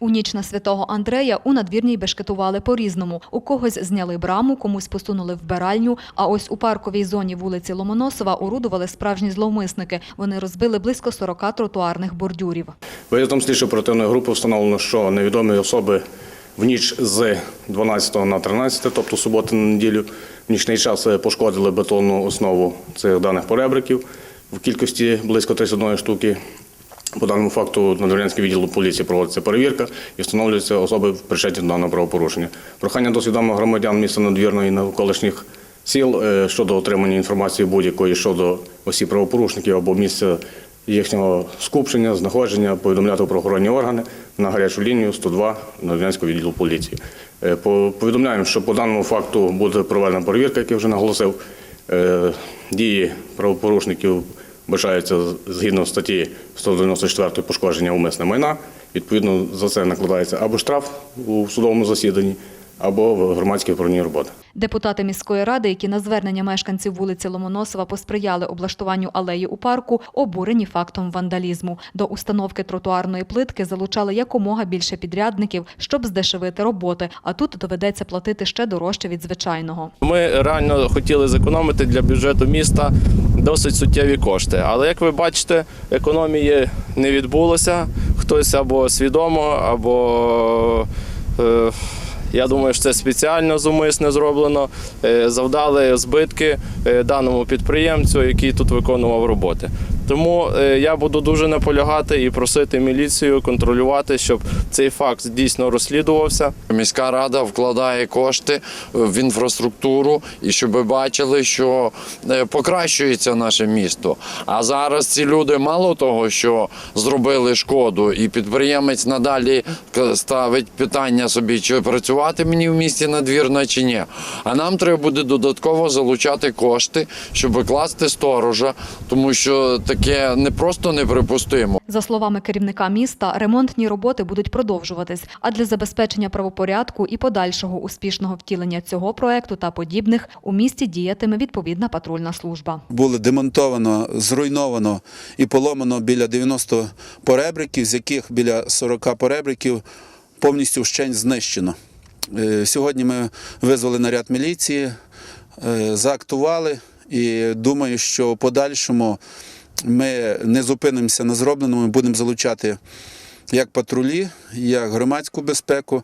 У ніч на святого Андрея у надвірній бешкетували по-різному. У когось зняли браму, комусь посунули вбиральню. А ось у парковій зоні вулиці Ломоносова орудували справжні зловмисники. Вони розбили близько 40 тротуарних бордюрів. Виїздом слідчої оперативної групи встановлено, що невідомі особи в ніч з 12 на 13, тобто суботи на неділю, в нічний час пошкодили бетонну основу цих даних поребриків в кількості близько 31 штуки. По даному факту на Дворянський відділ поліції проводиться перевірка і встановлюються особи причетні до даного правопорушення. Прохання до свідомих громадян міста Надвірної і навколишніх сіл е, щодо отримання інформації будь-якої щодо осіб правопорушників або місця їхнього скупчення, знаходження, повідомляти у правоохоронні органи на гарячу лінію 102 Надвірнянського відділу поліції. Е, Повідомляємо, що по даному факту буде проведена перевірка, як я вже наголосив. Е, Дії правопорушників вважаються згідно статті 194 пошкодження умисне майна. Відповідно, за це накладається або штраф у судовому засіданні, або в громадській охоронній роботи. Депутати міської ради, які на звернення мешканців вулиці Ломоносова посприяли облаштуванню алеї у парку, обурені фактом вандалізму. До установки тротуарної плитки залучали якомога більше підрядників, щоб здешевити роботи. А тут доведеться платити ще дорожче від звичайного. Ми реально хотіли зекономити для бюджету міста досить суттєві кошти. Але як ви бачите, економії не відбулося. Хтось або свідомо, або е, я думаю, що це спеціально зумисне зроблено. е, Завдали збитки е, даному підприємцю, який тут виконував роботи. Тому е, я буду дуже наполягати і просити міліцію контролювати, щоб цей факт дійсно розслідувався. Міська рада вкладає кошти в інфраструктуру і щоб бачили, що е, покращується наше місто. А зараз ці люди мало того, що зробили шкоду, і підприємець надалі ставить питання собі, чи працювати мені в місті надвірна чи ні. А нам треба буде додатково залучати кошти, щоб викласти сторожа, тому що таке не просто неприпустимо. За словами керівника міста, ремонтні роботи будуть продовжуватись. А для забезпечення правопорядку і подальшого успішного втілення цього проекту та подібних у місті діятиме відповідна патрульна служба. було демонтовано, зруйновано і поломано біля 90 поребриків, з яких біля 40 поребриків повністю вщень знищено. Е, Сьогодні ми визвали наряд міліції, е, заактували і думаю, що в подальшому ми не зупинимося на зробленому, ми будемо залучати як патрулі, як громадську безпеку.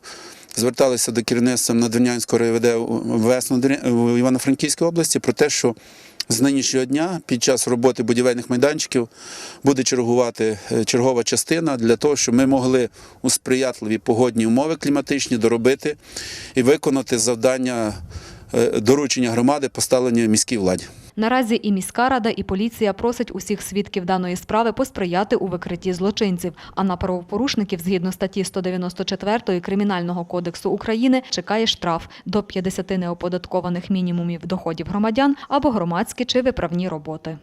Зверталися до керівництва Надвірнянського РайВД ВС в Івано-Франківській області про те, що з нинішнього дня під час роботи будівельних майданчиків буде чергувати е, чергова частина для того, щоб ми могли у сприятливі погодні умови кліматичні доробити і виконати завдання е, доручення громади, поставлені міській владі. Наразі і міська рада, і поліція просить усіх свідків даної справи посприяти у викритті злочинців. А на правопорушників, згідно статті 194 Кримінального кодексу України, чекає штраф до 50 неоподаткованих мінімумів доходів громадян або громадські чи виправні роботи.